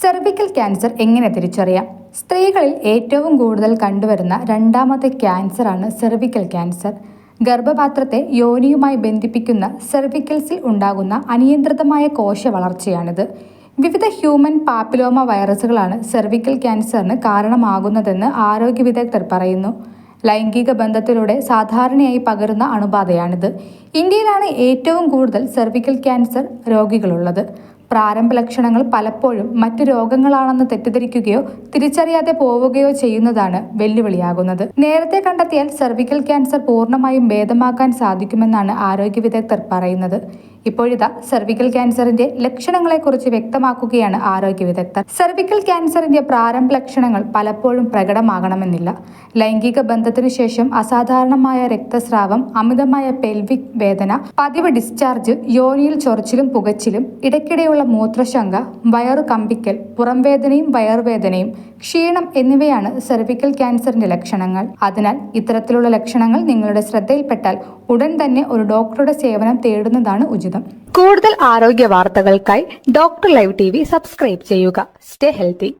Cervical cancer എങ്ങനെ തിരിച്ചറിയാം? സ്ത്രീകളിൽ ഏറ്റവും കൂടുതൽ കണ്ടുവരുന്ന രണ്ടാമത്തെ ക്യാൻസറാണ് സെർവിക്കൽ ക്യാൻസർ ഗർഭപാത്രത്തെ യോനിയുമായി ബന്ധിപ്പിക്കുന്ന സെർവിക്കൽസിൽ ഉണ്ടാകുന്ന അനിയന്ത്രിതമായ കോശ വളർച്ചയാണിത്. വിവിധ ഹ്യൂമൻ പാപ്പിലോമ വൈറസുകളാണ് സെർവിക്കൽ ക്യാൻസറിന് കാരണമാകുന്നതെന്ന് ആരോഗ്യ വിദഗ്ധർ പറയുന്നു. ലൈംഗിക ബന്ധത്തിലൂടെ സാധാരണയായി പകരുന്ന അണുബാധയാണിത്. ഇന്ത്യയിലാണ് ഏറ്റവും കൂടുതൽ സെർവിക്കൽ ക്യാൻസർ രോഗികളുള്ളത്. പ്രാരംഭ ലക്ഷണങ്ങൾ പലപ്പോഴും മറ്റു രോഗങ്ങളാണെന്ന് തെറ്റിദ്ധരിക്കുകയോ തിരിച്ചറിയാതെ പോവുകയോ ചെയ്യുന്നതാണ് വെല്ലുവിളിയാകുന്നത്. നേരത്തെ കണ്ടെത്തിയാൽ സെർവിക്കൽ ക്യാൻസർ പൂർണമായും ഭേദമാക്കാൻ സാധിക്കുമെന്നാണ് ആരോഗ്യ വിദഗ്ധർ പറയുന്നത്. ഇപ്പോഴിതാ സെർവിക്കൽ ക്യാൻസറിന്റെ ലക്ഷണങ്ങളെക്കുറിച്ച് വ്യക്തമാക്കുകയാണ് ആരോഗ്യ വിദഗ്ധർ. സെർവിക്കൽ ക്യാൻസറിന്റെ പ്രാരംഭ ലക്ഷണങ്ങൾ പലപ്പോഴും പ്രകടമാകണമെന്നില്ല. ലൈംഗിക ബന്ധത്തിനു ശേഷം അസാധാരണമായ രക്തസ്രാവം അമിതമായ പെൽവിക് വേദന പതിവ് ഡിസ്ചാർജ് യോനിയിൽ ചൊറിച്ചിലും പുകച്ചിലും ഇടയ്ക്കിടെയുള്ള മൂത്രശങ്ക വയറു കമ്പിക്കൽ പുറംവേദനയും വയറുവേദനയും ക്ഷീണം എന്നിവയാണ് സെർവിക്കൽ ക്യാൻസറിന്റെ ലക്ഷണങ്ങൾ. അതിനാൽ ഇത്തരത്തിലുള്ള ലക്ഷണങ്ങൾ നിങ്ങളുടെ ശ്രദ്ധയിൽപ്പെട്ടാൽ ഉടൻ തന്നെ ഒരു ഡോക്ടറുടെ സേവനം തേടുന്നതാണ് ഉചിതം. കൂടുതൽ ആരോഗ്യ വാർത്തകൾക്കായി ഡോക്ടർ ലൈവ് ടി സബ്സ്ക്രൈബ് ചെയ്യുക. Stay healthy.